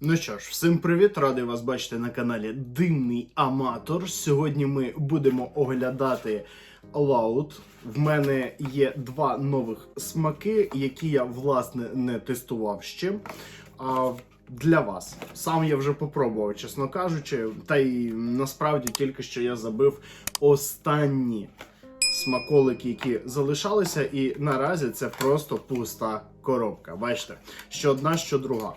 Ну що ж, всім привіт! Радий вас бачити на каналі Димний Аматор. Сьогодні ми будемо оглядати Loud. В мене є два нових смаки, які я власне не тестував ще. А для вас сам я вже попробував, чесно кажучи, та й насправді тільки що я забив останні смаколики, які залишалися, і наразі це просто пуста коробка. Бачите, що одна, що друга.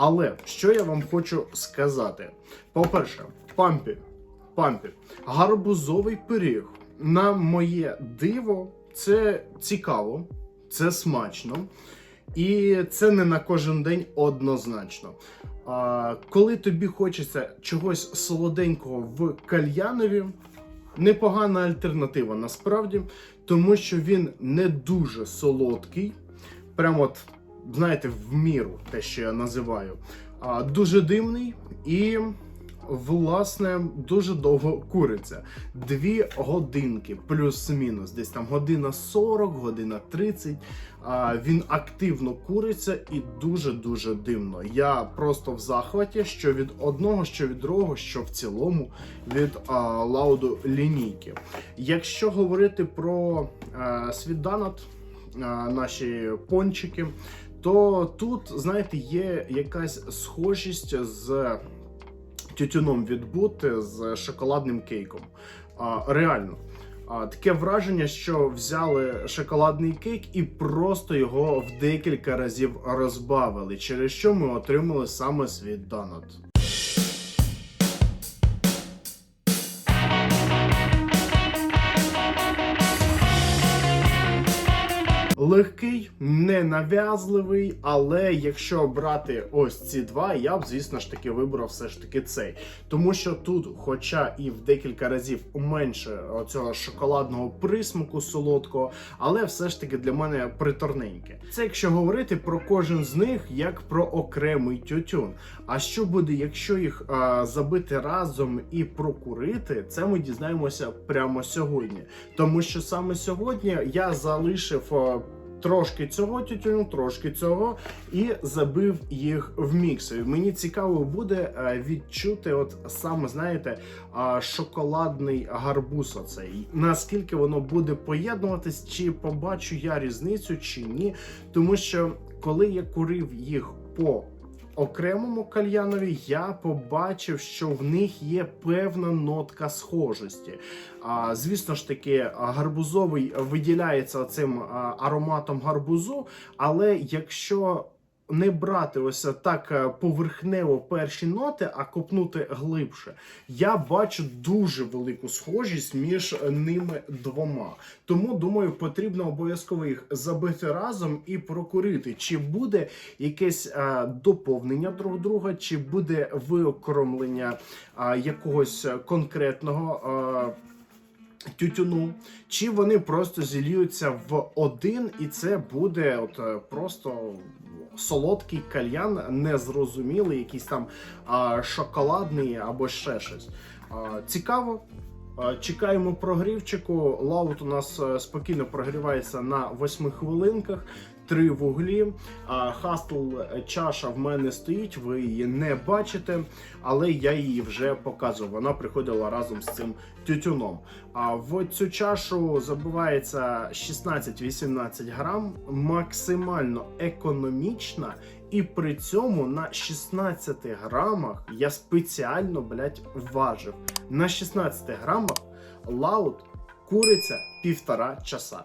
Але що я вам хочу сказати: по-перше, пампі, пампі, гарбузовий пиріг. На моє диво, це цікаво, це смачно. І це не на кожен день однозначно. А, коли тобі хочеться чогось солоденького в кальянові, непогана альтернатива насправді, тому що він не дуже солодкий. Прямо от, знаєте, в міру те, що я називаю. А, дуже димний і, власне, дуже довго куриться. Дві годинки, плюс-мінус, десь там година 40, година 30. А, він активно куриться і дуже-дуже дивно. Я просто в захваті, що від одного, що від другого, що в цілому від а, лауду лінійки. Якщо говорити про а, світданат, а, наші пончики, то тут, знаєте, є якась схожість з тютюном від бути з шоколадним кейком. А, реально. А, таке враження, що взяли шоколадний кейк і просто його в декілька разів розбавили, через що ми отримали саме свій донат. Легкий, ненав'язливий, але якщо брати ось ці два, я б, звісно ж таки, вибрав все ж таки цей. Тому що тут, хоча і в декілька разів менше цього шоколадного присмаку солодкого, але все ж таки для мене приторненьке. Це якщо говорити про кожен з них як про окремий тютюн. А що буде, якщо їх а, забити разом і прокурити, це ми дізнаємося прямо сьогодні. Тому що саме сьогодні я залишив. Трошки цього тютюну, трошки цього, і забив їх в міксер. Мені цікаво буде е, відчути, от саме знаєте, шоколадний гарбуз. Оцей наскільки воно буде поєднуватись, чи побачу я різницю, чи ні. Тому що коли я курив їх по окремому кальянові, я побачив, що в них є певна нотка схожості. А, звісно ж таки, гарбузовий виділяється цим ароматом гарбузу, але якщо не брати ось так е, поверхнево перші ноти, а копнути глибше, я бачу дуже велику схожість між ними двома. Тому думаю, потрібно обов'язково їх забити разом і прокурити, чи буде якесь е, доповнення друг друга, чи буде виокремлення е, якогось конкретного. Е, Тютюну, чи вони просто зіліються в один, і це буде от е, просто солодкий кальян, незрозумілий, якийсь там а, шоколадний або ще щось. А, цікаво. Чекаємо прогрівчику. Лаут у нас е, спокійно прогрівається на 8 хвилинках. Три вуглі. Хастл чаша в мене стоїть, ви її не бачите, але я її вже показував. Вона приходила разом з цим тютюном. А в цю чашу забивається 16-18 грам, максимально економічна. І при цьому на 16 грамах я спеціально блядь, важив. На 16 грамах лаут куриться півтора часа.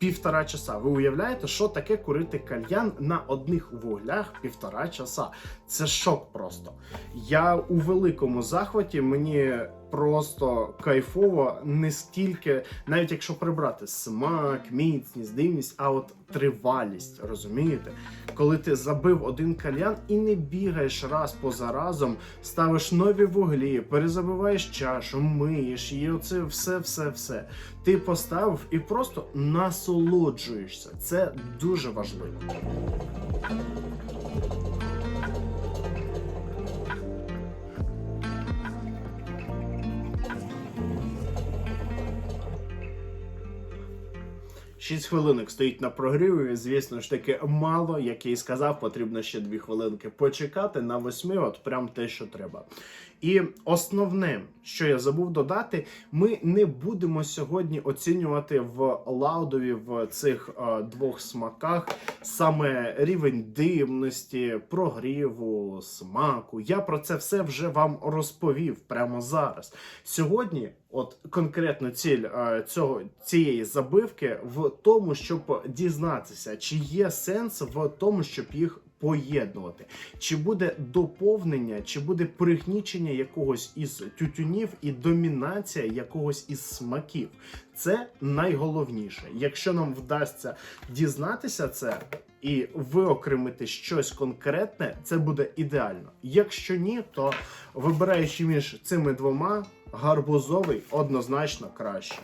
Півтора часа. Ви уявляєте, що таке курити кальян на одних вуглях півтора часа? Це шок просто. Я у великому захваті, мені просто кайфово, не стільки, навіть якщо прибрати смак, міцність, дивність, а от тривалість, розумієте? Коли ти забив один кальян і не бігаєш раз поза разом, ставиш нові вуглі, перезабиваєш чашу, миєш і оце все, все, все. Ти поставив і просто насолоджуєшся. Це дуже важливо. 6 хвилинок стоїть на прогріві. Звісно ж таки, мало, як я і сказав, потрібно ще 2 хвилинки почекати на 8, от прям те, що треба. І основне, що я забув додати, ми не будемо сьогодні оцінювати в лаудові в цих е, двох смаках саме рівень димності, прогріву, смаку. Я про це все вже вам розповів прямо зараз. Сьогодні, от конкретно ціль е, цього цієї забивки в тому, щоб дізнатися, чи є сенс в тому, щоб їх поєднувати. Чи буде доповнення, чи буде пригнічення якогось із тютюнів і домінація якогось із смаків. Це найголовніше. Якщо нам вдасться дізнатися це і виокремити щось конкретне, це буде ідеально. Якщо ні, то вибираючи між цими двома, гарбузовий однозначно краще.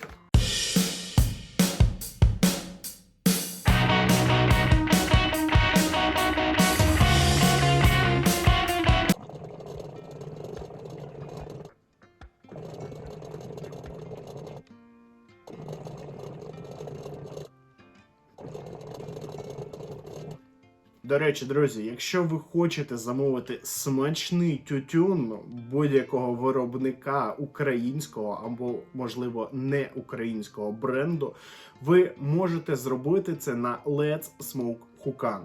До речі, друзі, якщо ви хочете замовити смачний тютюн будь-якого виробника українського або, можливо, не українського бренду, ви можете зробити це на Let's Smoke Hukan.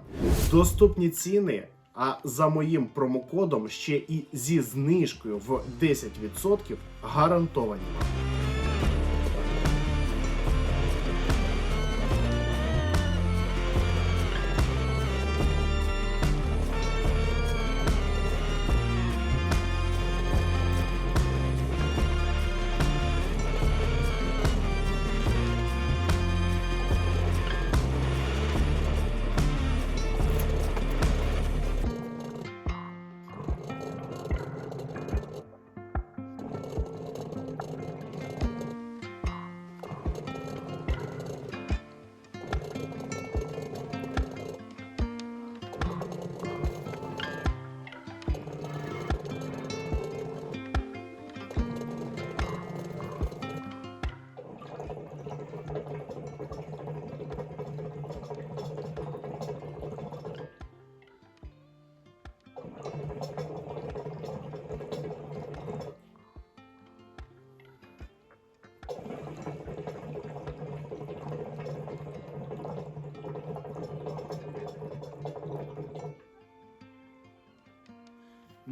Доступні ціни. А за моїм промокодом ще і зі знижкою в 10% гарантовані.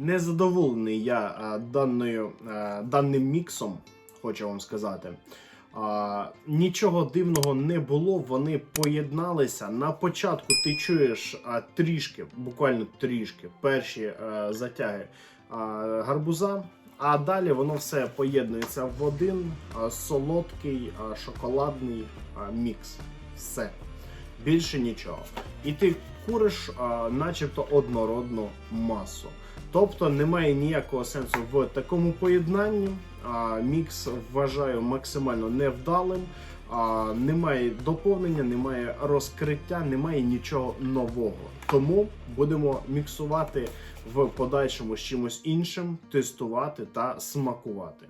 Незадоволений я а, даною, а, даним міксом, хочу вам сказати. А, нічого дивного не було. Вони поєдналися. На початку ти чуєш а, трішки, буквально трішки, перші а, затяги а, гарбуза. А далі воно все поєднується в один а, солодкий а, шоколадний а, мікс. Все. Більше нічого. І ти куриш, а, начебто, однородну масу. Тобто немає ніякого сенсу в такому поєднанні. А, Мікс вважаю максимально невдалим. А, Немає доповнення, немає розкриття, немає нічого нового. Тому будемо міксувати в подальшому з чимось іншим, тестувати та смакувати.